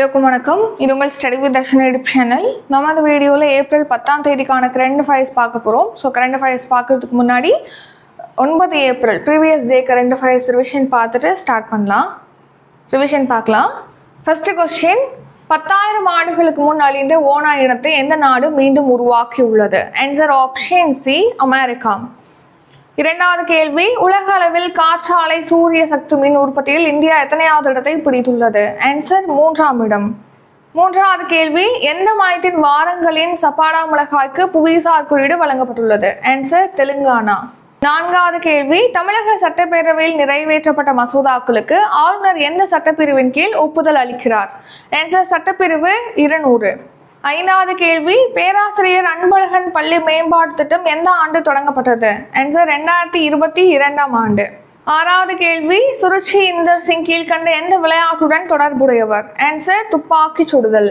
எல்லோருக்கும் வணக்கம். இது உங்கள் study with Darshan YouTube channel நம்ம அந்த வீடியோவில் ஏப்ரல் பத்தாம் தேதிக்கான கரண்ட் ஃபைல்ஸ் பார்க்க போகிறோம் ஸோ கரண்ட் ஃபைல்ஸ் பார்க்கறதுக்கு முன்னாடி ஒன்பது April previous day current files revision பார்த்துட்டு ஸ்டார்ட் பண்ணலாம். ரிவிஷன் பார்க்கலாம். ஃபஸ்ட்டு கொஸ்டின் பத்தாயிரம் ஆண்டுகளுக்கு முன் அழிந்த ஓனா இனத்தை எந்த நாடு மீண்டும் உருவாக்கி உள்ளது ஆன்சர் ஆப்ஷன் சி அமெரிக்கா இரண்டாவது கேள்வி உலக அளவில் காற்றாலை சூரிய சக்தி மின் உற்பத்தியில் இந்தியா எத்தனையாவது இடத்தை பிடித்துள்ளது? ஆன்சர் மூன்றாம் இடம். மூன்றாவது கேள்வி எந்த மாயத்தின் வாரங்களின் சப்பாடா மிளகாய்க்கு புவிசார் குறியீடு வழங்கப்பட்டுள்ளது? ஆன்சர் தெலுங்கானா. நான்காவது கேள்வி தமிழக சட்டப்பேரவையில் நிறைவேற்றப்பட்ட மசோதாக்களுக்கு ஆளுநர் எந்த சட்டப்பிரிவின் கீழ் ஒப்புதல் அளிக்கிறார்? ஆன்சர் சட்டப்பிரிவு இருநூறு. ஐந்தாவது கேள்வி பேராசிரியர் அன்பழகன் பள்ளி மேம்பாட்டு திட்டம் எந்த ஆண்டு தொடங்கப்பட்டது? ஆன்சர் ரெண்டாயிரத்தி இருபத்தி இரண்டாம் ஆண்டு. ஆறாவது கேள்வி சுருச்சி இந்தர் சிங் கீழ்கண்ட எந்த விளையாட்டுடன் தொடர்புடையவர்? ஆன்சர் துப்பாக்கி சுடுதல்.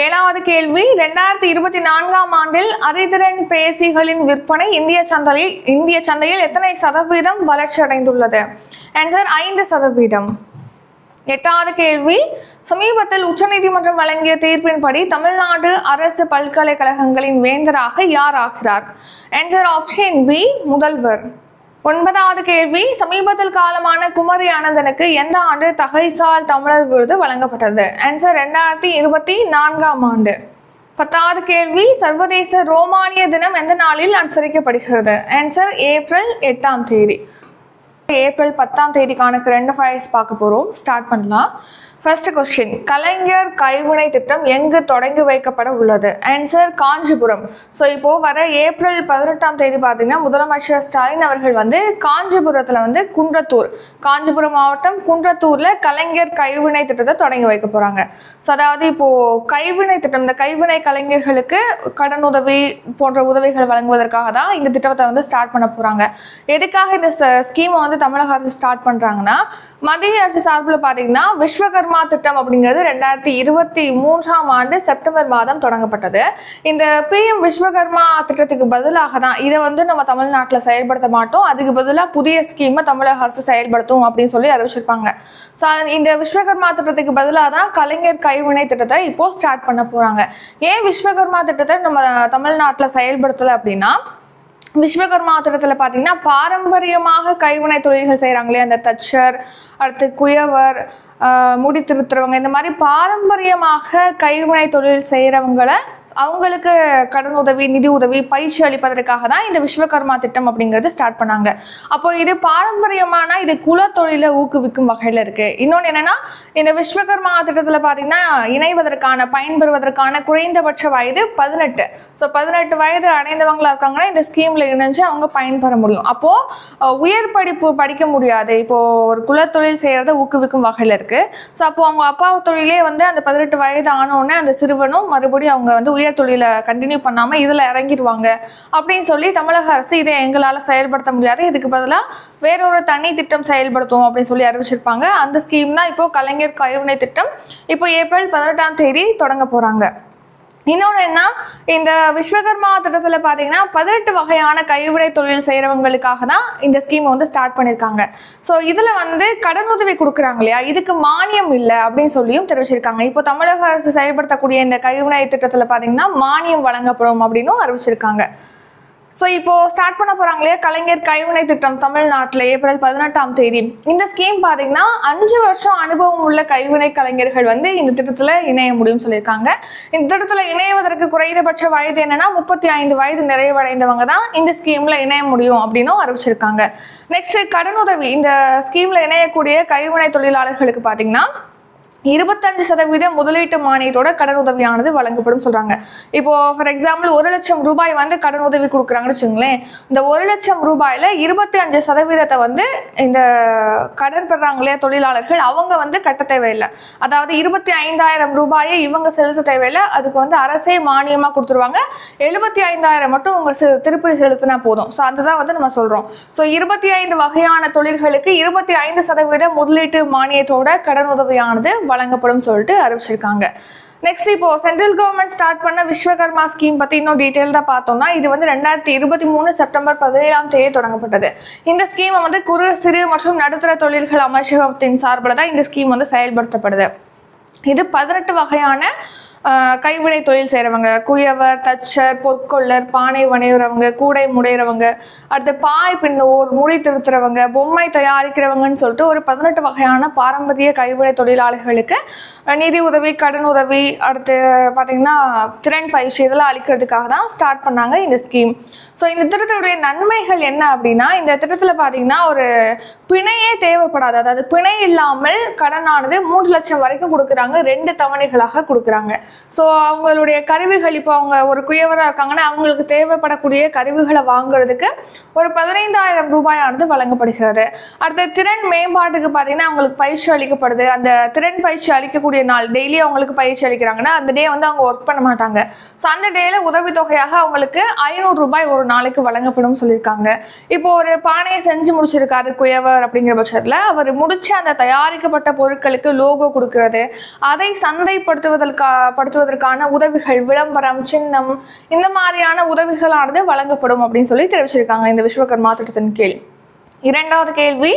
ஏழாவது கேள்வி ரெண்டாயிரத்தி இருபத்தி நான்காம் ஆண்டில் அறிதிறன் பேசிகளின் விற்பனை இந்திய சந்தையில் இந்திய சந்தையில் எத்தனை சதவீதம் வளர்ச்சி அடைந்துள்ளது ஆன்சர் ஐந்து சதவீதம். எட்டாவது கேள்வி. சமீபத்தில் உச்சநீதிமன்றம் வழங்கிய தீர்ப்பின்படி தமிழ்நாடு அரசு பல்கலைக்கழகங்களின் வேந்தராக யார் ஆகிறார் என்சர் ஆப்ஷன் பி முதல்வர். ஒன்பதாவது கேள்வி. சமீபத்தில் காலமான குமரி ஆனந்தனுக்கு எந்த ஆண்டு தகைசால் தமிழர் விருது வழங்கப்பட்டது? ஆன்சர் ரெண்டாயிரத்தி இருபத்தி நான்காம் ஆண்டு. பத்தாவது கேள்வி. சர்வதேச ரோமானிய தினம் எந்த நாளில் அனுசரிக்கப்படுகிறது? ஆன்சர் ஏப்ரல் எட்டாம் தேதி. ஏப்ரல் பத்தாம் தேதிக்கான கரண்ட் அஃபேர்ஸ் பார்க்க போகிறோம் ஸ்டார்ட் பண்ணலாம். ஃபர்ஸ்ட் கொஸ்டின் கலைஞர் கைவினை திட்டம் எங்கு தொடங்கி வைக்கப்பட உள்ளது? ஆன்சர் காஞ்சிபுரம். ஸோ இப்போ வர ஏப்ரல் பதினெட்டாம் தேதி பார்த்தீங்கன்னா முதலமைச்சர் ஸ்டாலின் அவர்கள் வந்து காஞ்சிபுரத்தில் வந்து குன்றத்தூர். காஞ்சிபுரம் மாவட்டம் குன்றத்தூரில் கலைஞர் கைவினை திட்டத்தை தொடங்கி வைக்க போகிறாங்க ஸோ அதாவது இப்போ கைவினை திட்டம் இந்த கைவினை கலைஞர்களுக்கு கடன் உதவி போன்ற உதவிகள் வழங்குவதற்காக தான் இந்த திட்டத்தை வந்து ஸ்டார்ட் பண்ண போகிறாங்க எதுக்காக இந்த ஸ்கீமை வந்து தமிழக அரசு ஸ்டார்ட் பண்ணுறாங்கன்னா மத்திய அரசு சார்பில் பார்த்தீங்கன்னா விஸ்வகர்மா திட்டம் அப்படிங்கிறது ரெண்டாயிரத்தி இருபத்தி மூன்றாம் ஆண்டு செப்டம்பர் மாதம் தொடங்கப்பட்டது. இந்த பிஎம் விஸ்வகர்மா திட்டத்துக்கு பதிலாக தான் இதை வந்து நம்ம தமிழ்நாட்டில் செயல்படுத்த மாட்டோம். அதுக்கு பதிலாக புதிய ஸ்கீமை தமிழக அரசு செயல்படுத்தும் அப்படின்னு சொல்லி அறிவிச்சிருப்பாங்க. ஸோ இந்த விஸ்வகர்மா திட்டத்துக்கு பதிலாக தான் கலைஞர் கைவினை திட்டத்தை இப்போ ஸ்டார்ட் பண்ண போகிறாங்க ஏன் விஸ்வகர்மா திட்டத்தை நம்ம தமிழ்நாட்டில் செயல்படுத்தலை அப்படின்னா விஸ்வகர்மா திட்டத்தில் பார்த்தீங்கன்னா பாரம்பரியமாக கைவினை தொழில்கள் செய்கிறாங்களே அந்த தச்சர் அடுத்து குயவர் முடி திருத்துறவங்க இந்த மாதிரி பாரம்பரியமாக கைவினை தொழில் செய்கிறவங்களை அவங்களுக்கு கடன் உதவி நிதி உதவி பயிற்சி அளிப்பதற்காக தான் இந்த விஸ்வகர்மா திட்டம் அப்படிங்கிறது ஸ்டார்ட் பண்ணாங்க. அப்போ இது பாரம்பரியமான இது குலத்தொழிலை ஊக்குவிக்கும் வகையில் இருக்கு. இன்னொன்று என்னன்னா இந்த விஸ்வகர்மா திட்டத்தில் பார்த்தீங்கன்னா இணைவதற்கான பயன்பெறுவதற்கான குறைந்தபட்ச வயது பதினெட்டு. ஸோ பதினெட்டு வயது அடைந்தவங்களா இருக்காங்கன்னா இந்த ஸ்கீமில் இணைஞ்சு அவங்க பயன்பெற முடியும். அப்போது உயர் படிப்பு படிக்க முடியாது. இப்போது ஒரு குலத்தொழில் செய்கிறத ஊக்குவிக்கும் வகையில் இருக்குது ஸோ அப்போ அவங்க அப்பா தொழிலே வந்து அந்த பதினெட்டு வயது ஆனோடனே அந்த சிறுவனும் மறுபடியும் அவங்க வந்து உயர் தொழிலை கண்டினியூ பண்ணாமல் இதில் இறங்கிடுவாங்க அப்படின்னு சொல்லி தமிழக அரசு இதை எங்களால் செயல்படுத்த முடியாது. இதுக்கு பதிலாக வேறொரு தனி திட்டம் செயல்படுத்துவோம் அப்படின்னு சொல்லி அறிவிச்சிருப்பாங்க. அந்த ஸ்கீம் தான் இப்போ கலைஞர் கைவினை திட்டம். இப்போ ஏப்ரல் பதினெட்டாம் தேதி தொடங்க போகிறாங்க இன்னொன்று என்ன? இந்த விஸ்வகர்மா திட்டத்தில் பார்த்தீங்கன்னா பதினெட்டு வகையான கைவினை தொழில் செய்கிறவங்களுக்காக தான் இந்த ஸ்கீம் வந்து ஸ்டார்ட் பண்ணியிருக்காங்க ஸோ இதில் வந்து கடன் உதவி கொடுக்குறாங்க இல்லையா? இதுக்கு மானியம் இல்லை அப்படின்னு சொல்லியும் தெரிவிச்சிருக்காங்க. இப்போ தமிழக அரசு செயல்படுத்தக்கூடிய இந்த கைவினை திட்டத்தில் பார்த்தீங்கன்னா மானியம் வழங்கப்படும் அப்படின்னும் அறிவிச்சிருக்காங்க. ஸோ இப்போ ஸ்டார்ட் பண்ண போகிறாங்களே கலைஞர் கைவினை திட்டம் தமிழ்நாட்டில் ஏப்ரல் பதினெட்டாம் தேதி. இந்த ஸ்கீம் பார்த்தீங்கன்னா அஞ்சு வருஷம் அனுபவம் உள்ள கைவினை கலைஞர்கள் வந்து இந்த திட்டத்தில் இணைய முடியும்னு சொல்லியிருக்காங்க. இந்த திட்டத்தில் இணைவதற்கு குறைந்தபட்ச வயது என்னன்னா முப்பத்தி ஐந்து வயது நிறைவடைந்தவங்க தான் இந்த ஸ்கீம்ல இணைய முடியும் அப்படின்னும் அறிவிச்சிருக்காங்க. நெக்ஸ்ட் கடனுதவி. இந்த ஸ்கீம்ல இணையக்கூடிய கைவினை தொழிலாளர்களுக்கு பார்த்தீங்கன்னா இருபத்தஞ்சு சதவீதம் முதலீட்டு மானியத்தோட கடன் உதவியானது வழங்கப்படும் சொல்றாங்க. இப்போ ஃபார் எக்ஸாம்பிள் ஒரு லட்சம் ரூபாய் வந்து கடன் உதவி கொடுக்குறாங்கன்னு வச்சுங்களேன் இந்த ஒரு லட்சம் ரூபாயில இருபத்தி அஞ்சு சதவீதத்தை வந்து இந்த கடன் பெறாங்க இல்லையா தொழிலாளர்கள் அவங்க வந்து கட்ட தேவையில்லை. அதாவது இருபத்தி ஐந்தாயிரம் ரூபாயை இவங்க செலுத்த தேவையில்லை. அதுக்கு வந்து அரசே மானியமா கொடுத்துருவாங்க. எழுபத்தி ஐந்தாயிரம் மட்டும் உங்க திருப்பி செலுத்தினா போதும். ஸோ அதுதான் வந்து நம்ம சொல்றோம். ஸோ இருபத்தி ஐந்து வகையான தொழில்களுக்கு இருபத்தி ஐந்து சதவீத முதலீட்டு மானியத்தோட கடன் உதவியானது வழங்கப்படும் சொல்லிட்டு அறிவிச்சிருக்காங்க. நெக்ஸ்ட் இப்போ சென்ட்ரல் கவர்மெண்ட் ஸ்டார்ட் பண்ண விஸ்வகர்மா ஸ்கீம் பத்தி இன்னும் டீட்டெயில்டா பார்த்தோம்னா இது வந்து ரெண்டாயிரத்தி இருபத்தி மூணு செப்டம்பர் பதினேழாம் தேதி தொடங்கப்பட்டது. இந்த ஸ்கீமை வந்து குறு சிறு மற்றும் நடுத்தர தொழில்கள் அமைச்சகத்தின் சார்பில் தான் இந்த ஸ்கீம் வந்து செயல்படுத்தப்படுது. இது பதினெட்டு வகையான கைவினை தொழில் செய்கிறவங்க குயவர் தச்சர் பொற்கொள்ளர் பானை வணையிறவங்க கூடை முடையிறவங்க அடுத்து பாய் பின்னுவோர் முடி திருத்துறவங்க பொம்மை தயாரிக்கிறவங்கன்னு சொல்லிட்டு ஒரு பதினெட்டு வகையான பாரம்பரிய கைவினை தொழிலாளர்களுக்கு நிதி உதவி கடன் உதவி அடுத்து பார்த்திங்கன்னா திறன் பயிற்சி இதெல்லாம் அளிக்கிறதுக்காக தான் ஸ்டார்ட் பண்ணாங்க இந்த ஸ்கீம் ஸோ இந்த திட்டத்தினுடைய நன்மைகள் என்ன அப்படின்னா இந்த திட்டத்தில் பார்த்தீங்கன்னா ஒரு பிணையே தேவைப்படாது. அதாவது பிணை இல்லாமல் கடனானது மூன்று லட்சம் வரைக்கும் கொடுக்குறாங்க ரெண்டு தவணைகளாக கொடுக்குறாங்க. ஸோ அவங்களுடைய கருவிகள் இப்போ அவங்க ஒரு குயவராக இருக்காங்கன்னா அவங்களுக்கு தேவைப்படக்கூடிய கருவிகளை வாங்குறதுக்கு ஒரு பதினைந்தாயிரம் ரூபாயானது வழங்கப்படுகிறது. அடுத்த திறன் மேம்பாட்டுக்கு பார்த்தீங்கன்னா அவங்களுக்கு பயிற்சி அளிக்கப்படுது. அந்த திறன் பயிற்சி அளிக்கக்கூடிய நாள் டெய்லி அவங்களுக்கு பயிற்சி அளிக்கிறாங்கன்னா அந்த டே வந்து அவங்க ஒர்க் பண்ண மாட்டாங்க. ஸோ அந்த டேல உதவித்தொகையாக அவங்களுக்கு ஐநூறு ரூபாய் ஒரு நாளைக்கு வழங்கப்படும் சொல்லியிருக்காங்க. இப்போ ஒரு பானையை செஞ்சு முடிச்சிருக்காரு குயவர் அப்படிங்கிற பட்சத்தில் அவர் முடிச்ச அந்த தயாரிக்கப்பட்ட பொருட்களுக்கு லோகோ கொடுக்கறது அதை சந்தைப்படுத்துவதற்கா படுத்துவதற்கான உதவிகள் விளம்பரம் சின்னம் இந்த மாதிரியான உதவிகளானது வழங்கப்படும் அப்படின்னு சொல்லி தெரிவிச்சிருக்காங்க இந்த விஸ்வகர்மா திட்டத்தின் கீழ். இரண்டாவது கேள்வி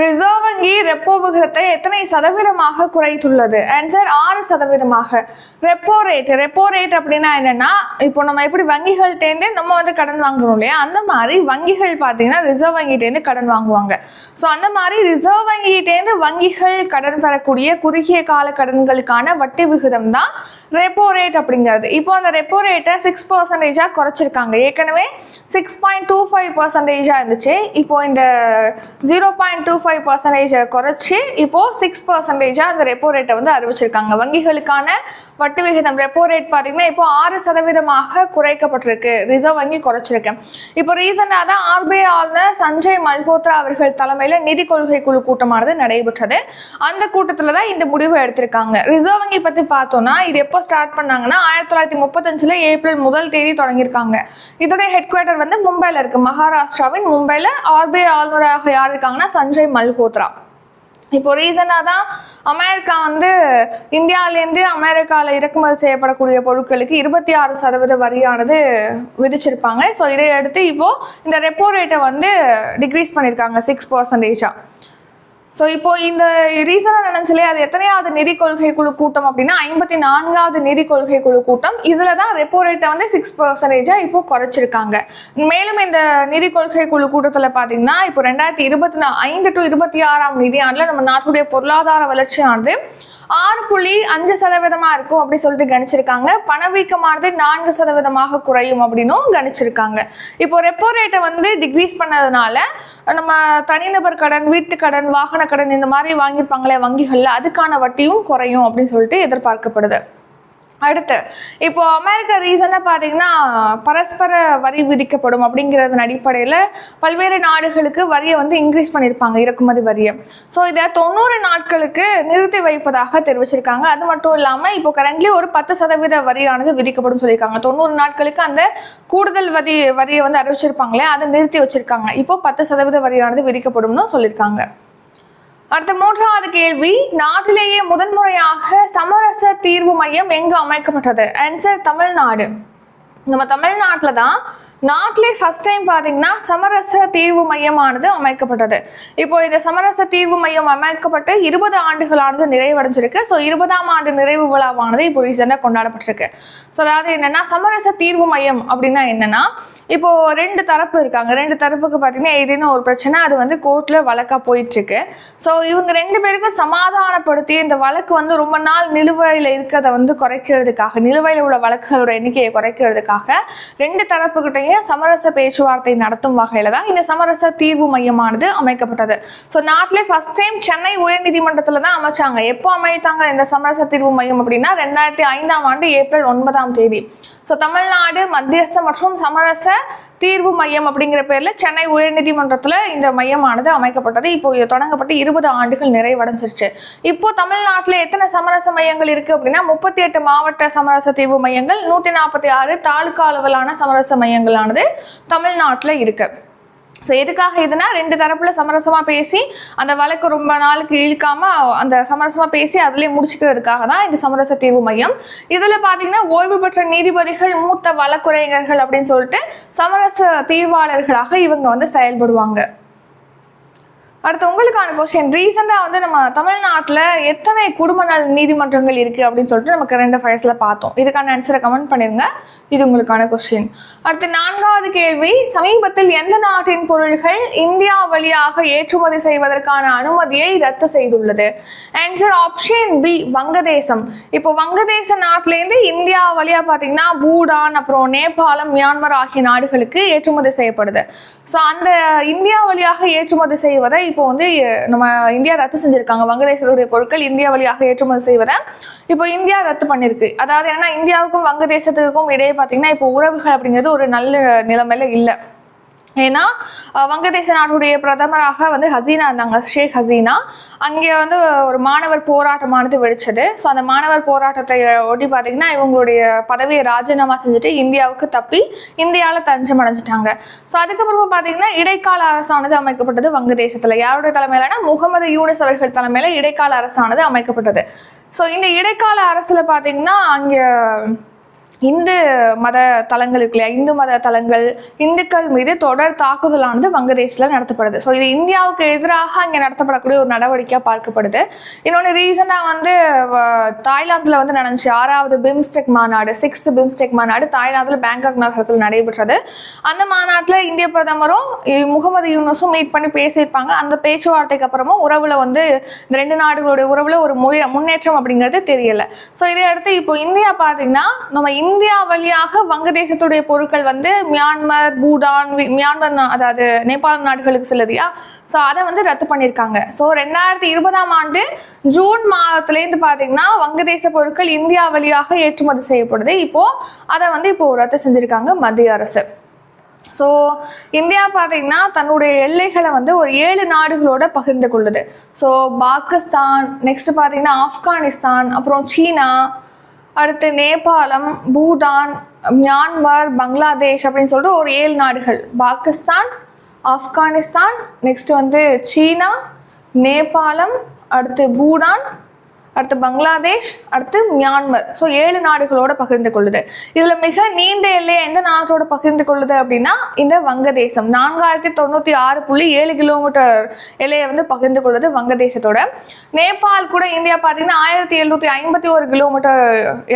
ரிசர்வ் வங்கி ரெப்போ விகிதத்தை எத்தனை சதவீதமாக குறைத்துள்ளது? ஆன்சர் ஆறு சதவீதமாக. ரெப்போ ரேட் ரெப்போ ரேட் அப்படின்னா என்னன்னா இப்போ நம்ம எப்படி வங்கிகள்கிட்டேருந்து நம்ம வந்து கடன் வாங்குறோம் இல்லையா? அந்த மாதிரி வங்கிகள் பார்த்தீங்கன்னா ரிசர்வ் வங்கிட்டேருந்து கடன் வாங்குவாங்க. ஸோ அந்த மாதிரி ரிசர்வ் வங்கிட்டேருந்து வங்கிகள் கடன் பெறக்கூடிய குறுகிய கால கடன்களுக்கான வட்டி விகிதம் தான் ரெப்போ ரேட் அப்படிங்கிறது. இப்போ அந்த ரெப்போ ரேட்டை சிக்ஸ் பர்சன்டேஜாக குறைச்சிருக்காங்க. ஏற்கனவே சிக்ஸ் பாயிண்ட் டூ ஃபைவ் பர்சன்டேஜாக இருந்துச்சு. இப்போ இந்த ஜீரோ பாயிண்ட் டூ ஃபைவ் பர்சன்டேஜை குறைச்சி இப்போ சிக்ஸ் பர்சன்டேஜாக அந்த ரெப்போ ரேட்டை வந்து அறிவிச்சிருக்காங்க. வங்கிகளுக்கான வட்டி விகிதம் ரெப்போ ரேட் பார்த்தீங்கன்னா இப்போ ஆறு சதவீதமாக குறைக்கப்பட்டிருக்கு. ரிசர்வ் வங்கி குறைச்சிருக்கு. இப்போ ரீசெண்டாக தான் ஆர்பிஐ ஆளுநர் சஞ்சய் மல்ஹோத்ரா அவர்கள் தலைமையில் நிதி கொள்கை குழு கூட்டமானது நடைபெற்றது. அந்த கூட்டத்தில் தான் இந்த முடிவு எடுத்திருக்காங்க. ரிசர்வ் வங்கி பற்றி பார்த்தோம்னா இது எப்போ ஸ்டார்ட் பண்ணாங்கன்னா ஆயிரத்தி தொள்ளாயிரத்தி முப்பத்தஞ்சில் ஏப்ரல் முதல் தேதி தொடங்கியிருக்காங்க. இதோடைய ஹெட் குவார்ட்டர் வந்து மும்பையில் இருக்கு. மகாராஷ்டிராவின் மும்பையில் ஆர்பிஐ ஆளுநராக யார் இருக்காங்கன்னா சஞ்சய் மல்ஹோத்ரா. இப்போ ரீசனாக தான் அமெரிக்கா வந்து இந்தியாவிலேருந்து அமெரிக்காவில் இறக்குமதி செய்யப்படக்கூடிய பொருட்களுக்கு இருபத்தி ஆறு சதவீத வரியானது விதிச்சிருப்பாங்க. ஸோ இதை அடுத்து இப்போ இந்த ரெப்போ ரேட்டை வந்து டிக்ரீஸ் பண்ணியிருக்காங்க சிக்ஸ் பர்சன்டேஜாக ஸோ இப்போ இந்த ரீசனாக நினைச்சலே அது எத்தனையாவது நிதி கொள்கை குழு கூட்டம் அப்படின்னா ஐம்பத்தி நான்காவது நிதி கொள்கை குழு கூட்டம். இதில் தான் ரெப்போ ரேட்டை வந்து சிக்ஸ் பர்சன்டேஜாக இப்போ குறைச்சிருக்காங்க. மேலும் இந்த நிதி கொள்கை குழு கூட்டத்தில் பார்த்தீங்கன்னா இப்போ ரெண்டாயிரத்தி இருபத்தி நா ஐந்து டு இருபத்தி ஆறாம் நிதியாண்டில் நம்ம நாட்டுடைய பொருளாதார வளர்ச்சியானது ஆறு புள்ளி அஞ்சு சதவீதமா இருக்கும் அப்படி சொல்லிட்டு கணிச்சிருக்காங்க. பணவீக்கமானது நான்கு சதவீதமாக குறையும் அப்படின்னும் கணிச்சிருக்காங்க. இப்போ ரெப்போ ரேட்டை வந்து டிக்ரீஸ் பண்ணதுனால நம்ம தனிநபர் கடன் வீட்டு கடன் வாகன கடன் இந்த மாதிரி வாங்கியிருப்பாங்களே வங்கிகளில் அதுக்கான வட்டியும் குறையும் அப்படின்னு சொல்லிட்டு எதிர்பார்க்கப்படுது. அடுத்து இப்போ அமெரிக்கா ரீசனாக பார்த்தீங்கன்னா பரஸ்பர வரி விதிக்கப்படும் அப்படிங்கிறதன் அடிப்படையில் பல்வேறு நாடுகளுக்கு வரியை வந்து இன்க்ரீஸ் பண்ணியிருப்பாங்க இறக்குமதி வரியை. ஸோ இதை தொண்ணூறு நாட்களுக்கு நிறுத்தி வைப்பதாக தெரிவிச்சிருக்காங்க. அது மட்டும் இல்லாமல் இப்போ கரண்ட்லி ஒரு பத்து சதவீத வரியானது விதிக்கப்படும் சொல்லியிருக்காங்க. தொண்ணூறு நாட்களுக்கு அந்த கூடுதல் வரி வரியை வந்து அறிவிச்சிருப்பாங்களே அதை நிறுத்தி வச்சிருக்காங்க. இப்போ பத்து சதவீத வரியானது விதிக்கப்படும்னு சொல்லியிருக்காங்க. அடுத்த மூன்றாவது கேள்வி நாட்டிலேயே முதன்முறையாக சமரச தீர்வு மையம் எங்கு அமைக்கப்பட்டது? ஆன்சர் தமிழ்நாடு. நம்ம தமிழ்நாட்டில் தான் நாட்டிலே ஃபர்ஸ்ட் டைம் பார்த்தீங்கன்னா சமரச தீர்வு மையமானது அமைக்கப்பட்டது. இப்போ இந்த சமரச தீர்வு மையம் அமைக்கப்பட்டு இருபது ஆண்டுகளானது நிறைவடைஞ்சிருக்கு. ஸோ இருபதாம் ஆண்டு நிறைவு விழாவானது இப்போ ரீசெண்டாக கொண்டாடப்பட்டிருக்கு. ஸோ அதாவது என்னன்னா சமரச தீர்வு மையம் அப்படின்னா என்னன்னா இப்போ ரெண்டு தரப்பு இருக்காங்க. ரெண்டு தரப்புக்கு பார்த்தீங்கன்னா ஏதேனும் ஒரு பிரச்சனை அது வந்து கோர்ட்ல வழக்கா போயிட்டு இருக்கு ஸோ இவங்க ரெண்டு பேருக்கும் சமாதானப்படுத்தி இந்த வழக்கு வந்து ரொம்ப நாள் நிலுவையில் இருக்கிறத வந்து குறைக்கிறதுக்காக நிலுவையில் உள்ள வழக்குகளோட எண்ணிக்கையை குறைக்கிறதுக்காக ரெண்டு தரப்புக்கிட்டையும் சமரச பேச்சுவார்த்தை நடத்தும் வகையில தான் இந்த சமரச தீர்வு மையமானது அமைக்கப்பட்டது. ஸோ நாட்டிலே ஃபர்ஸ்ட் டைம் சென்னை உயர்நீதிமன்றத்தில் தான் அமைச்சாங்க. எப்போ அமைத்தாங்க இந்த சமரச தீர்வு மையம் அப்படின்னா ரெண்டாயிரத்தி ஐந்தாம் ஆண்டு ஏப்ரல் ஒன்பதாம் தேதி. ஸோ தமிழ்நாடு மத்தியஸ்த மற்றும் சமரச தீர்வு மையம் அப்படிங்கிற பேரில் சென்னை உயர்நீதிமன்றத்தில் இந்த மையமானது அமைக்கப்பட்டது. இப்போ இது தொடங்கப்பட்டு இருபது ஆண்டுகள் நிறைவடைஞ்சிருச்சு. இப்போ தமிழ்நாட்டில் எத்தனை சமரச மையங்கள் இருக்குது அப்படின்னா முப்பத்தி எட்டு மாவட்ட சமரச தீர்வு மையங்கள் நூற்றி நாற்பத்தி ஆறு தாலுகா அளவிலான சமரச மையங்களானது தமிழ்நாட்டில் இருக்குது ஸோ எதுக்காக இதுனா ரெண்டு தரப்புல சமரசமாக பேசி அந்த வழக்கு ரொம்ப நாளுக்கு இழுக்காம அந்த சமரசமாக பேசி அதுலேயே முடிச்சுக்கிறதுக்காக தான் இந்த சமரச தீர்வு மையம். இதில் பார்த்தீங்கன்னா ஓய்வு பெற்ற நீதிபதிகள் மூத்த வழக்குரைஞர்கள் அப்படின்னு சொல்லிட்டு சமரச தீர்வாளர்களாக இவங்க வந்து செயல்படுவாங்க. அடுத்து உங்களுக்கான கொஸ்டின் ரீசெண்டாக வந்து நம்ம தமிழ்நாட்டில் எத்தனை குடும்ப நல நீதிமன்றங்கள் இருக்குது அப்படின்னு சொல்லிட்டு நம்ம கரண்ட் அஃபேர்ஸில் பார்த்தோம். இதுக்கான ஆன்சரை கமெண்ட் பண்ணிடுங்க இது உங்களுக்கான கொஸ்டின் அடுத்து நான்காவது கேள்வி. சமீபத்தில் எந்த நாட்டின் பொருள்கள் இந்தியா வழியாக ஏற்றுமதி செய்வதற்கான அனுமதியை ரத்து செய்துள்ளது? ஆன்சர் ஆப்ஷன் பி வங்கதேசம். இப்போ வங்கதேச நாட்டிலேருந்து இந்தியா வழியாக பார்த்தீங்கன்னா பூடான் அப்புறம் நேபாளம் மியான்மர் ஆகிய நாடுகளுக்கு ஏற்றுமதி செய்யப்படுது. ஸோ அந்த இந்தியா வழியாக ஏற்றுமதி செய்வதை இப்போ வந்து நம்ம இந்தியா ரத்து செஞ்சுருக்காங்க. வங்கதேசத்துடைய பொருட்கள் இந்தியா வழியாக ஏற்றுமதி செய்வதை இப்போ இந்தியா ரத்து பண்ணியிருக்கு அதாவது என்னன்னா இந்தியாவுக்கும் வங்கதேசத்துக்கும் இடையே பார்த்தீங்கன்னா இப்போ உறவுகள் அப்படிங்கிறது ஒரு நல்ல நிலைமையில இல்லை. ஏன்னா வங்கதேச நாட்டுடைய பிரதமராக வந்து ஹசீனா இருந்தாங்க ஷேக் ஹசீனா. அங்கே வந்து ஒரு மாணவர் போராட்டமானது வெடிச்சது. ஸோ அந்த மாணவர் போராட்டத்தை ஒட்டி பார்த்தீங்கன்னா இவங்களுடைய பதவியை ராஜினாமா செஞ்சுட்டு இந்தியாவுக்கு தப்பி இந்தியாவில் தஞ்சம் அடைஞ்சிட்டாங்க. ஸோ அதுக்கப்புறமா பார்த்தீங்கன்னா இடைக்கால அரசானது அமைக்கப்பட்டது வங்கதேசத்தில். யாருடைய தலைமையிலனா? முகமது யூனிஸ் அவர்கள் தலைமையில் இடைக்கால அரசானது அமைக்கப்பட்டது. ஸோ இந்த இடைக்கால அரசில் பார்த்தீங்கன்னா அங்கே இந்து மத தலங்கள் இருக்கு இல்லையா? இந்து மத தலங்கள் இந்துக்கள் மீது தொடர் தாக்குதலானது வங்கதேசத்தில் நடத்தப்படுது. ஸோ இது இந்தியாவுக்கு எதிராக அங்கே நடத்தப்படக்கூடிய ஒரு நடவடிக்கையாக பார்க்கப்படுது. இன்னொன்று ரீசெண்டாக வந்து தாய்லாந்தில் வந்து நடந்துச்சு. ஆறாவது பிம்ஸ்டெக் மாநாடு சிக்ஸ்த் பிம்ஸ்டெக் மாநாடு தாய்லாந்தில் பேங்காக் நகரத்தில் நடைபெற்றது. அந்த மாநாட்டில் இந்திய பிரதமரும் முகமது யூனுஸும் மீட் பண்ணி பேசியிருப்பாங்க. அந்த பேச்சுவார்த்தைக்கு அப்புறமும் உறவில் வந்து இந்த ரெண்டு நாடுகளுடைய உறவில் ஒரு முய- முன்னேற்றம் அப்படிங்கிறது தெரியல. ஸோ இதை அடுத்து இப்போ இந்தியா பார்த்தீங்கன்னா நம்ம இந்தியா இந்தியா வழியாக வங்கதேசத்துடைய பொருட்கள் வந்து மியான்மர் பூடான் வி- மியான்மர் அதாவது நேபாள் நாடுகளுக்கு செல்லுதியா? ஸோ அதை வந்து ரத்து பண்ணியிருக்காங்க. ஸோ ரெண்டாயிரத்தி இருபதாம் ஆண்டு ஜூன் மாதத்துலேருந்து பார்த்தீங்கன்னா வங்கதேச பொருட்கள் இந்தியா வழியாக ஏற்றுமதி செய்யப்படுது. இப்போ அதை வந்து இப்போ ரத்து செஞ்சுருக்காங்க மத்திய அரசு. ஸோ இந்தியா பார்த்தீங்கன்னா தன்னுடைய எல்லைகளை வந்து ஒரு ஏழு நாடுகளோட பகிர்ந்து கொள்ளுது. ஸோ பாகிஸ்தான் நெக்ஸ்ட் பார்த்தீங்கன்னா ஆப்கானிஸ்தான் அப்புறம் சீனா அடுத்து நேபாளம் பூட்டான் மியான்மர் பங்களாதேஷ் அப்படின்னு சொல்லிட்டு ஒரு ஏழு நாடுகள். பாகிஸ்தான் ஆப்கானிஸ்தான் நெக்ஸ்ட் வந்து சீனா நேபாளம் அடுத்து பூடான் அடுத்து பங்களாதேஷ் அடுத்து மியான்மர். ஸோ ஏழு நாடுகளோட பகிர்ந்து கொள்ளுது. இதுல மிக நீண்ட எல்லையை எந்த நாட்டோட பகிர்ந்து கொள்ளுது அப்படின்னா இந்த வங்கதேசம். நான்காயிரத்தி தொண்ணூத்தி ஆறு புள்ளி ஏழு கிலோமீட்டர் எல்லையை வந்து பகிர்ந்து கொள்ளுது வங்கதேசத்தோட. நேபாள் கூட இந்தியா பார்த்தீங்கன்னா ஆயிரத்தி எழுநூத்தி ஐம்பத்தி ஒரு கிலோமீட்டர்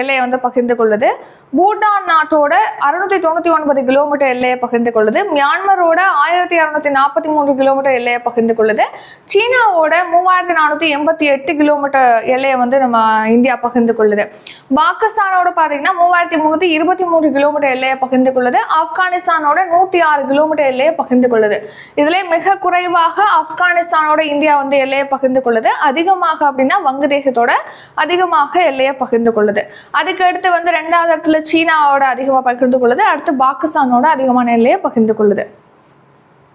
எல்லையை வந்து பகிர்ந்து கொள்ளுது. பூட்டான் நாட்டோட அறுநூத்தி தொண்ணூத்தி ஒன்பது கிலோமீட்டர் எல்லையை பகிர்ந்து கொள்ளுது. மியான்மரோட ஆயிரத்தி அறுநூத்தி நாற்பத்தி மூன்று கிலோமீட்டர் எல்லையை பகிர்ந்து கொள்ளுது. சீனாவோட மூவாயிரத்தி நானூத்தி எண்பத்தி எட்டு கிலோமீட்டர் எல்லையை வந்து நம்ம இந்தியா பகிர்ந்து கொள்ளுது. பாகிஸ்தானோட பார்த்தீங்கன்னா மூவாயிரத்தி முந்நூற்றி இருபத்தி மூன்று கிலோமீட்டர் எல்லையை பகிர்ந்து கொள்ளுது. ஆப்கானிஸ்தானோட நூற்றி ஆறு கிலோமீட்டர் எல்லையை பகிர்ந்து கொள்ளுது. இதுல மிக குறைவாக ஆப்கானிஸ்தானோட இந்தியா வந்து எல்லையை பகிர்ந்து கொள்ளுது. அதிகமாக அப்படின்னா வங்கதேசத்தோட அதிகமாக எல்லையை பகிர்ந்து கொள்ளுது. அதுக்கு அடுத்து வந்து ரெண்டாவது இடத்துல சீனாவோட அதிகமாக பகிர்ந்து கொள்ளுது. அடுத்து பாகிஸ்தானோட அதிகமான எல்லையை பகிர்ந்து கொள்ளுது.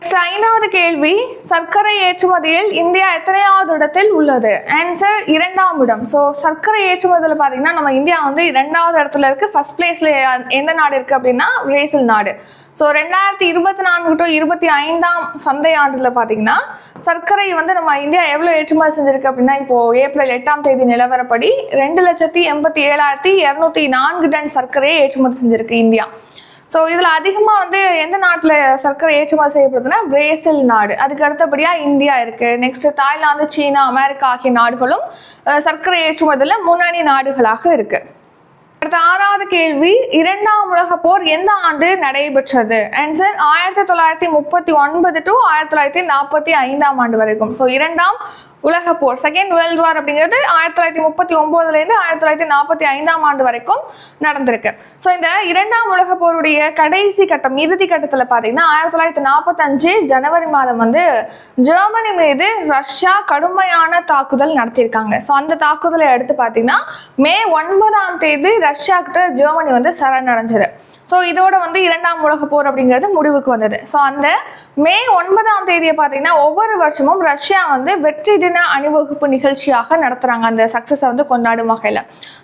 ஐந்தாவது கேள்வி சர்க்கரை ஏற்றுமதியில் இந்தியா எத்தனையாவது இடத்தில் உள்ளது? ஆன்சர் இரண்டாம் இடம். ஸோ சர்க்கரை ஏற்றுமதியில் பார்த்தீங்கன்னா நம்ம இந்தியா வந்து இரண்டாவது இடத்துல இருக்கு. ஃபர்ஸ்ட் பிளேஸ்ல எந்த நாடு இருக்கு அப்படின்னா பிரேசில் நாடு. ஸோ ரெண்டாயிரத்தி இருபத்தி நான்கு டு இருபத்தி ஐந்தாம் சந்தை ஆண்டுல பார்த்தீங்கன்னா சர்க்கரை வந்து நம்ம இந்தியா எவ்வளோ ஏற்றுமதி செஞ்சிருக்கு அப்படின்னா இப்போ ஏப்ரல் எட்டாம் தேதி நிலவரப்படி ரெண்டு லட்சத்தி எண்பத்தி ஏழாயிரத்தி இரநூத்தி நான்கு டன் சர்க்கரையை ஏற்றுமதி செஞ்சிருக்கு இந்தியா. ஸோ இதில் அதிகமாக வந்து எந்த நாட்டில் சர்க்கரை ஏற்றுமதி செய்யப்படுதுன்னா பிரேசில் நாடு. அதுக்கு அடுத்தபடியாக இந்தியா இருக்குது நெக்ஸ்ட் தாய்லாந்து சீனா அமெரிக்கா ஆகிய நாடுகளும் சர்க்கரை ஏற்றுமதியில் முன்னணி நாடுகளாக இருக்குது அடுத்த ஆறாவது கேள்வி இரண்டாம் உலகப் போர் எந்த ஆண்டு நடைபெற்றது? ஆன்சர் ஆயிரத்தி தொள்ளாயிரத்தி முப்பத்தி ஒன்பது டு ஆயிரத்தி தொள்ளாயிரத்தி நாற்பத்தி ஐந்தாம் ஆண்டு வரைக்கும். ஸோ இரண்டாம் உலக போர் செகண்ட் வேர்ல்டு வார் அப்படிங்கிறது ஆயிரத்தி தொள்ளாயிரத்தி முப்பத்தி ஒன்பதுலேருந்து ஆயிரத்தி தொள்ளாயிரத்தி நாற்பத்தி ஐந்தாம் ஆண்டு வரைக்கும் நடந்திருக்கு. ஸோ இந்த இரண்டாம் உலக போருடைய கடைசி கட்டம் இறுதி கட்டத்தில் பார்த்தீங்கன்னா ஆயிரத்தி தொள்ளாயிரத்தி நாற்பத்தஞ்சு ஜனவரி மாதம் வந்து ஜெர்மனி மீது ரஷ்யா கடுமையான தாக்குதல் நடத்தியிருக்காங்க. ஸோ அந்த தாக்குதலை எடுத்து பார்த்தீங்கன்னா மே ஒன்பதாம் தேதி ரஷ்யா கிட்ட ஜெர்மனி வந்து சரணடைஞ்சது. ஸோ இதோட வந்து இரண்டாம் உலக போர் அப்படிங்கிறது முடிவுக்கு வந்தது. ஸோ அந்த மே ஒன்பதாம் தேதியை பார்த்தீங்கன்னா ஒவ்வொரு வருஷமும் ரஷ்யா வந்து வெற்றி தின அணிவகுப்பு நிகழ்ச்சியாக நடத்துகிறாங்க அந்த சக்ஸஸை வந்து கொண்டாடும் வகையில்.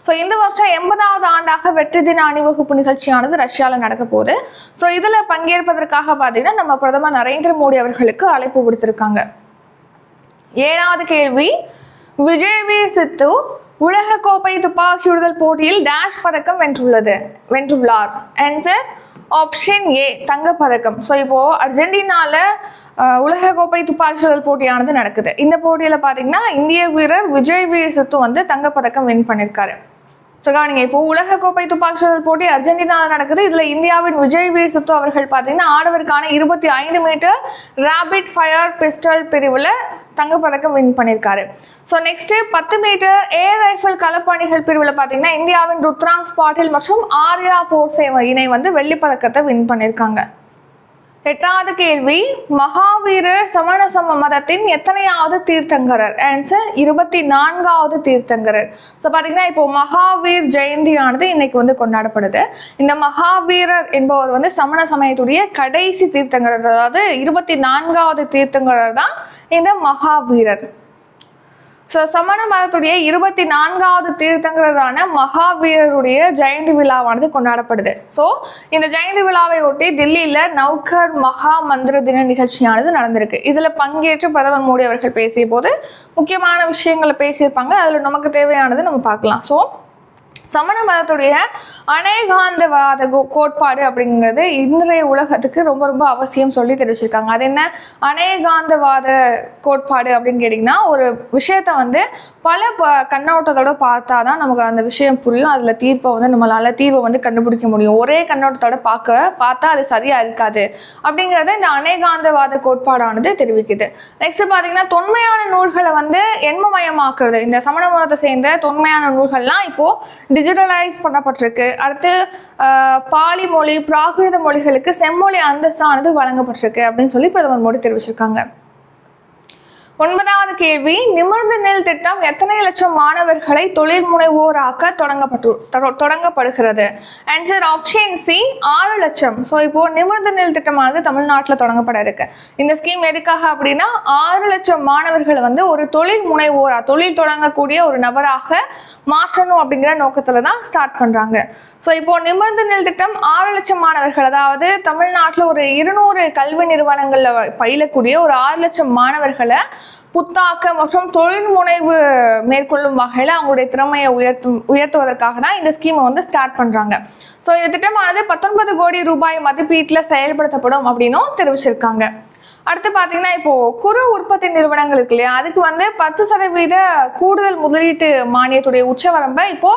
ஸோ இந்த வருஷம் எண்பதாவது ஆண்டாக வெற்றி தின அணிவகுப்பு நிகழ்ச்சியானது ரஷ்யாவில் நடக்க போகுது. ஸோ இதில் பங்கேற்பதற்காக பார்த்தீங்கன்னா நம்ம பிரதமர் நரேந்திர மோடி அவர்களுக்கு அழைப்பு கொடுத்துருக்காங்க ஏழாவது கேள்வி விஜய்வீர் சித்து உலகக்கோப்பை துப்பாக்கி சுடுதல் போட்டியில் டேஷ் பதக்கம் வென்றுள்ளது. வென்றுள்ளார். ஆன்சர் ஆப்ஷன் ஏ தங்கப்பதக்கம். ஸோ இப்போ அர்ஜென்டினால உலக உலகக்கோப்பை துப்பாக்கி சுடுதல் போட்டியானது நடக்குது. இந்த போட்டியில் பார்த்தீங்கன்னா இந்திய வீரர் விஜய் வீர் சித்து வந்து தங்கப்பதக்கம் வின் பண்ணியிருக்காரு ஸோ கவனிங்க இப்போ உலகக்கோப்பை துப்பாக்கி சுடுதல் போட்டி அர்ஜென்டினாவில் நடக்குது. இதில் இந்தியாவின் விஜய் வீர் சித்து அவர்கள் பார்த்தீங்கன்னா ஆடவருக்கான இருபத்தி ஐந்து மீட்டர் ரேபிட் ஃபயர் பிஸ்டல் பிரிவில் தங்கப்பதக்கம் வின் பண்ணியிருக்காரு ஸோ நெக்ஸ்ட்டு பத்து மீட்டர் ஏர் ரைஃபிள் களப்பணிகள் பிரிவில் பார்த்தீங்கன்னா இந்தியாவின் ருத்ராங் ஸ்பாட்டில் மற்றும் ஆர்யா போர்சேவ இணை வந்து வெள்ளிப்பதக்கத்தை வின் பண்ணியிருக்காங்க எட்டாவது கேள்வி மகாவீரர் சமண சம மதத்தின் எத்தனையாவது தீர்த்தங்கரர்? ஆன்சர் இருபத்தி நான்காவது தீர்த்தங்கரர். ஸோ பார்த்தீங்கன்னா இப்போ மகாவீர் ஜெயந்தியானது இன்னைக்கு வந்து கொண்டாடப்படுது. இந்த மகாவீரர் என்பவர் வந்து சமண சமயத்துடைய கடைசி தீர்த்தங்கரர். அதாவது இருபத்தி நான்காவது தீர்த்தங்கரர் தான் இந்த மகாவீரர். ஸோ சமண மதத்துடைய இருபத்தி நான்காவது தீர்த்தங்கரான மகாவீரருடைய ஜெயந்தி விழாவானது கொண்டாடப்படுது. ஸோ இந்த ஜெயந்தி விழாவை ஒட்டி டெல்லியில் நௌகர் மகா மந்திர தின நிகழ்ச்சியானது நடந்திருக்கு. இதில் பங்கேற்று பிரதமர் மோடி அவர்கள் பேசிய போது முக்கியமான விஷயங்களை பேசியிருப்பாங்க. அதில் நமக்கு தேவையானது நம்ம பார்க்கலாம். ஸோ சமண மதத்துடைய அநேகாந்தவாத கோ- கோட்பாடு அப்படிங்கிறது இன்றைய உலகத்துக்கு ரொம்ப ரொம்ப அவசியம் சொல்லி தெரிவிச்சிருக்காங்க. அது என்ன? அநேகாந்தவாத கோட்பாடு அப்படின்னு கேட்டிங்கன்னா ஒரு விஷயத்த வந்து பல ப கண்ணோட்டத்தோட பார்த்தா தான் நமக்கு அந்த விஷயம் புரியும். அதில் தீர்ப்பை வந்து நம்மளால் தீர்வை வந்து கண்டுபிடிக்க முடியும். ஒரே கண்ணோட்டத்தோட பார்க்க பார்த்தா அது சரியாக இருக்காது அப்படிங்கிறத இந்த அநேகாந்தவாத கோட்பாடானது தெரிவிக்குது. நெக்ஸ்ட் பார்த்தீங்கன்னா தொன்மையான நூல்களை வந்து எண்மமயமாக்குறது. இந்த சமண மதத்தை சேர்ந்த தொன்மையான நூல்கள்லாம் இப்போது டிஜிட்டலைஸ் பண்ணப்பட்டிருக்கு. அடுத்து பாலி மொழி பிராகிருத மொழிகளுக்கு செம்மொழி அந்தஸ்தானது வழங்கப்பட்டிருக்கு அப்படின்னு சொல்லி பிரதமர் மோடி தெரிவிச்சிருக்காங்க. ஒன்பதாவது கேள்வி நிமிர்ந்த நெல் திட்டம் எத்தனை லட்சம் மாணவர்களை தொழில் முனைவோராக்க தொடங்கப்பட்டு தொட- தொடங்கப்படுகிறது? ஆன்சர் ஆப்ஷன் சி ஆறு லட்சம். ஸோ இப்போ நிமிர்ந்து நெல் திட்டமானது தமிழ்நாட்டில் தொடங்கப்பட இருக்கு. இந்த ஸ்கீம் எதுக்காக அப்படின்னா ஆறு லட்சம் மாணவர்களை வந்து ஒரு தொழில் முனைவோரா தொழில் தொடங்கக்கூடிய ஒரு நபராக மாற்றணும் அப்படிங்கிற நோக்கத்துல தான் ஸ்டார்ட் பண்றாங்க. ஸோ இப்போ நிமிர்ந்து நெல் திட்டம் ஆறு லட்சம் மாணவர்கள். அதாவது தமிழ்நாட்டில் ஒரு இருநூறு கல்வி நிறுவனங்களில் பயிலக்கூடிய ஒரு ஆறு லட்சம் மாணவர்களை புத்தாக்க மற்றும் தொழில் முனைவு மேற்கொள்ளும் வகையில் அவங்களுடைய திறமையை உயர்த்தும் உயர்த்துவதற்காக தான் இந்த ஸ்கீமை வந்து ஸ்டார்ட் பண்ணுறாங்க ஸோ இந்த திட்டமானது பத்தொன்பது கோடி ரூபாய் மதிப்பீட்டில் செயல்படுத்தப்படும் அப்படின்னும் தெரிவிச்சிருக்காங்க. அடுத்து பார்த்தீங்கன்னா இப்போ குறு உற்பத்தி நிறுவனங்கள் இருக்கு இல்லையா? அதுக்கு வந்து பத்து சதவீத கூடுதல் முதலீட்டு மானியத்துடைய உச்சவரம்பை இப்போ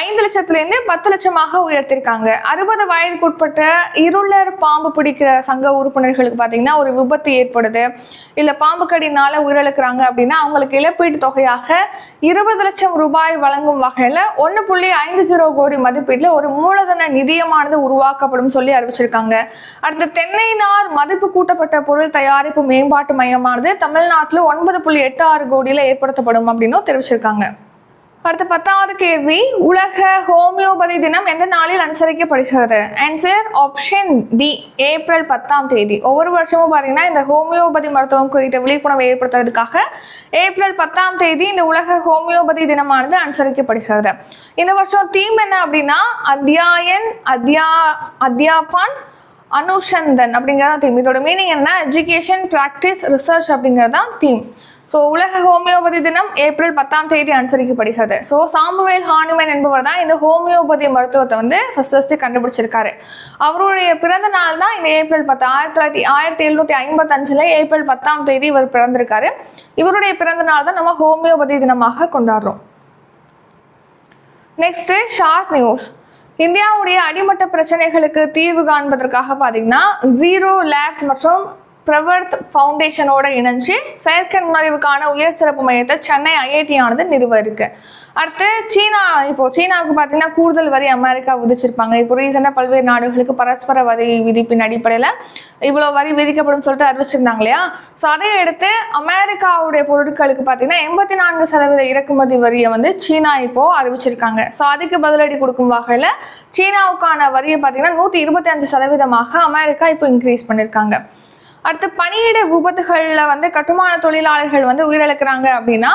ஐந்து லட்சத்துலேருந்து பத்து லட்சமாக உயர்த்திருக்காங்க. அறுபது வயதுக்கு உட்பட்ட இருளர் பாம்பு பிடிக்கிற சங்க உறுப்பினர்களுக்கு பார்த்தீங்கன்னா ஒரு விபத்து ஏற்படுது. இல்லை பாம்பு கடினால உயிரிழக்கிறாங்க அப்படின்னா அவங்களுக்கு இழப்பீட்டு தொகையாக இருபது லட்சம் ரூபாய் வழங்கும் வகையில் ஒன்று புள்ளி ஐந்து ஜீரோ கோடி மதிப்பீட்டில் ஒரு மூலதன நிதியமானது உருவாக்கப்படும் சொல்லி அறிவிச்சிருக்காங்க. அடுத்து தென்னை நார் மதிப்பு கூட்டப்பட்ட பொருள் தயாரிப்பு மேம்பாட்டு மையமானது தமிழ்நாட்டில் ஒன்பது புள்ளி எட்டு ஆறு கோடியில் ஏற்படுத்தப்படும் அப்படின்னும் தெரிவிச்சிருக்காங்க. அடுத்த பத்தாவது கேள்வி உலக ஹோமியோபதி தினம் எந்த நாளில் அனுசரிக்கப்படுகிறது? ஆன்சர் ஆப்ஷன் டி ஏப்ரல் பத்தாம் தேதி. ஒவ்வொரு வருஷமும் பார்த்தீங்கன்னா இந்த ஹோமியோபதி மருத்துவம் குறித்த விழிப்புணர்வை ஏற்படுத்துறதுக்காக ஏப்ரல் பத்தாம் தேதி இந்த உலக ஹோமியோபதி தினமானது அனுசரிக்கப்படுகிறது. இந்த வருஷம் தீம் என்ன அப்படின்னா அத்தியாயன் அத்யா அத்யாபான் அனுஷந்தன் அப்படிங்கிறதான் தீம் இதோட மீனிங் என்ன? எஜுகேஷன் ப்ராக்டிஸ் ரிசர்ச் அப்படிங்கிறது தான் தீம் ஸோ உலக ஹோமியோபதி தினம் ஏப்ரல் பத்தாம் தேதி அனுசரிக்கப்படுகிறது. ஸோ சாமுவேல் ஹானுமன் என்பவர் தான் இந்த ஹோமியோபதி மருத்துவத்தை வந்து ஃபர்ஸ்ட் ஃபஸ்ட்டு கண்டுபிடிச்சிருக்காரு. அவருடைய பிறந்த நாள் தான் இந்த ஏப்ரல் பத்து. ஆயிரத்தி தொள்ளாயிரத்தி ஆயிரத்தி எழுநூற்றி ஐம்பத்தஞ்சில் ஏப்ரல் பத்தாம் தேதி இவர் பிறந்திருக்காரு. இவருடைய பிறந்த நாள் தான் நம்ம ஹோமியோபதி தினமாக கொண்டாடுறோம். நெக்ஸ்ட்டு ஷார்ட் நியூஸ் இந்தியாவுடைய அடிமட்ட பிரச்சனைகளுக்கு தீர்வு காண்பதற்காக பார்த்தீங்கன்னா ஜீரோ லேப்ஸ் மற்றும் பிரவர்த் ஃபவுண்டேஷனோட இணைஞ்சு செயற்கை நுண்ணறிவுக்கான உயர் சிறப்பு மையத்தை சென்னை ஐஐடி ஆனது நிறுவ இருக்கு அடுத்து சீனா இப்போ சீனாவுக்கு பார்த்தீங்கன்னா கூடுதல் வரி அமெரிக்கா விதிச்சிருப்பாங்க. இப்போ ரீசெண்டாக பல்வேறு நாடுகளுக்கு பரஸ்பர வரி விதிப்பின் அடிப்படையில் இவ்வளோ வரி விதிக்கப்படும் சொல்லிட்டு அறிவிச்சிருந்தாங்க இல்லையா? ஸோ அதை எடுத்து அமெரிக்காவுடைய பொருட்களுக்கு பார்த்தீங்கன்னா எண்பத்தி நான்கு சதவீத இறக்குமதி வரியை வந்து சீனா இப்போ அறிவிச்சிருக்காங்க. ஸோ அதுக்கு பதிலடி கொடுக்கும் வகையில் சீனாவுக்கான வரியை பார்த்தீங்கன்னா நூற்றி இருபத்தி அஞ்சு சதவீதமாக அமெரிக்கா இப்போ இன்க்ரீஸ் பண்ணியிருக்காங்க அடுத்து பணியிட விபத்துகளில் வந்து கட்டுமான தொழிலாளர்கள் வந்து உயிரிழக்கிறாங்க அப்படின்னா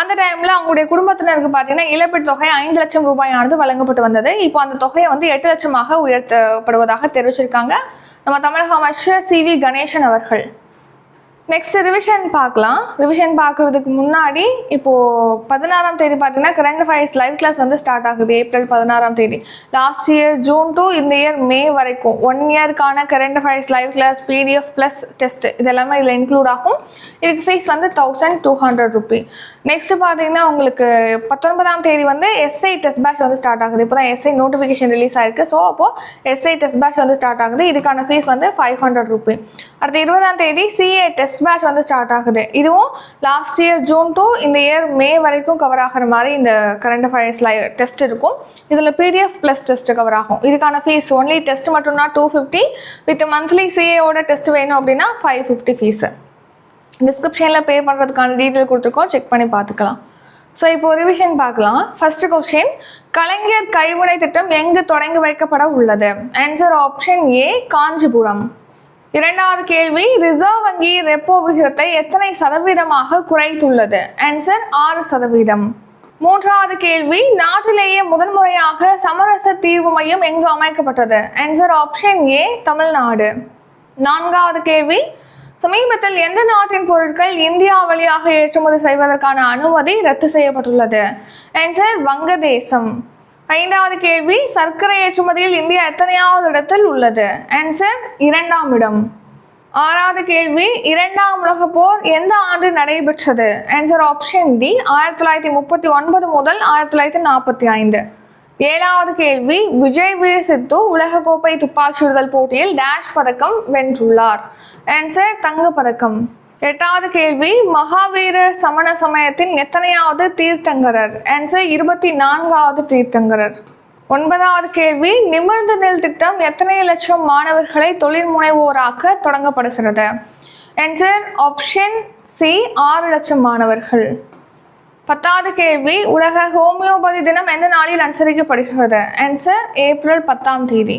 அந்த டைமில் அவங்களுடைய குடும்பத்தினருக்கு பார்த்தீங்கன்னா இழப்பீட்டு தொகை ஐந்து லட்சம் ரூபாயானது வழங்கப்பட்டு வந்தது. இப்போ அந்த தொகையை வந்து எட்டு லட்சமாக உயர்த்தப்படுவதாக தெரிவிச்சிருக்காங்க. நம்ம தமிழக அமைச்சர் சி வி கணேசன் அவர்கள். நெக்ஸ்ட் ரிவிஷன் பார்க்கலாம். ரிவிஷன் பார்க்கறதுக்கு முன்னாடி இப்போ பதினாறாம் தேதி பார்த்தீங்கன்னா கரண்ட் அஃபேர்ஸ் லைவ் கிளாஸ் வந்து ஸ்டார்ட் ஆகுது. ஏப்ரல் பதினாறாம் தேதி. லாஸ்ட் இயர் ஜூன் டு இந்த இயர் மே வரைக்கும் one இயர்க்கான current affairs live class PDF plus test இது எல்லாமே இதில் இன்க்ளூட் ஆகும். இதுக்கு ஃபீஸ் வந்து thousand two hundred rupee next பார்த்தீங்கன்னா உங்களுக்கு பத்தொன்பதாம் தேதி வந்து எஸ்ஐ டெஸ்ட் பேட்ச் வந்து ஸ்டார்ட் ஆகுது. இப்போ தான் எஸ்ஐ நோட்டிஃபிகேஷன் ரிலீஸ் ஆயிருக்கு. ஸோ அப்போது எஸ்ஐ டெஸ்ட் பேட்ச் வந்து ஸ்டார்ட் ஆகுது. இதுக்கான ஃபீஸ் வந்து ஃபைவ் ஹண்ட்ரட் ருபி அடுத்து இருபதாம் தேதி சிஏ டெஸ்ட் மேட்ச் வந்து ஸ்டார்ட் ஆகுது. இதுவும் லாஸ்ட் இயர் ஜூன் டு இந்த இயர் மே வரைக்கும் கவர் ஆகிற மாதிரி இந்த கரண்ட் அஃபேர்ஸ் லை டெஸ்ட் இருக்கும். இதில் பிடிஎஃப் ப்ளஸ் டெஸ்ட் கவர் ஆகும். இதுக்கான ஃபீஸ் ஒன்லி டெஸ்ட் மட்டும்னா டூ ஃபிஃப்டி வித் மந்த்லி சிஏவோட டெஸ்ட் வேணும் அப்படின்னா ஃபைவ் ஃபிஃப்டி ஃபீஸு டிஸ்கிரிப்ஷனில் பே பண்ணுறதுக்கான டீட்டெயில் கொடுத்துருக்கோம். செக் பண்ணி பார்த்துக்கலாம். ஸோ இப்போ ரிவிஷன் பார்க்கலாம். ஃபர்ஸ்ட் கொஸ்டின் கலைஞர் கைவினை திட்டம் எங்கு தொடங்கி வைக்கப்பட உள்ளது? Answer option A Kanchipuram. இரண்டாவது கேள்வி ரிசர்வ் வங்கி ரெப்போ விகிதத்தை எத்தனை சதவீதமாக குறைத்துள்ளது? ஆன்சர் ஆறு சதவீதம். மூன்றாவது கேள்வி நாட்டிலேயே முதன்முறையாக சமரச தீர்வு மையம் எங்கு அமைக்கப்பட்டது? Answer option A Tamil Nadu. நான்காவது கேள்வி சமீபத்தில் எந்த நாட்டின் பொருட்கள் இந்தியா வழியாக ஏற்றுமதி செய்வதற்கான அனுமதி ரத்து செய்யப்பட்டுள்ளது? ஆன்சர் வங்கதேசம். ஐந்தாவது கேள்வி சர்க்கரை ஏற்றுமதியில் இந்தியா எத்தனையாவது இடத்தில் உள்ளது? ஆன்சர் இரண்டாம் இடம். ஆறாவது கேள்வி இரண்டாம் உலக போர் எந்த ஆண்டு நடைபெற்றது? ஆன்சர் ஆப்ஷன் டி ஆயிரத்தி தொள்ளாயிரத்தி முப்பத்தி ஒன்பது முதல் ஆயிரத்தி தொள்ளாயிரத்தி நாற்பத்தி ஐந்து. ஏழாவது கேள்வி விஜய் வீர் சித்து உலகக்கோப்பை துப்பாக்கி சுடுதல் போட்டியில் டேஷ் பதக்கம் வென்றுள்ளார். ஆன்சர் தங்க பதக்கம். எட்டாவது கேள்வி மகாவீர சமண சமயத்தின் எத்தனையாவது தீர்த்தங்கரர்? ஆன்சர் இருபத்தி நான்காவது தீர்த்தங்கரர். ஒன்பதாவது கேள்வி நிமிர்ந்த நெல் திட்டம் எத்தனை லட்சம் மாணவர்களை தொழில் முனைவோராக்க தொடங்கப்படுகிறது? ஆன்சர் ஆப்ஷன் சி ஆறு லட்சம் மாணவர்கள். பத்தாவது கேள்வி உலக ஹோமியோபதி தினம் எந்த நாளில் அனுசரிக்கப்படுகிறது? ஆன்சர் ஏப்ரல் பத்தாம் தேதி.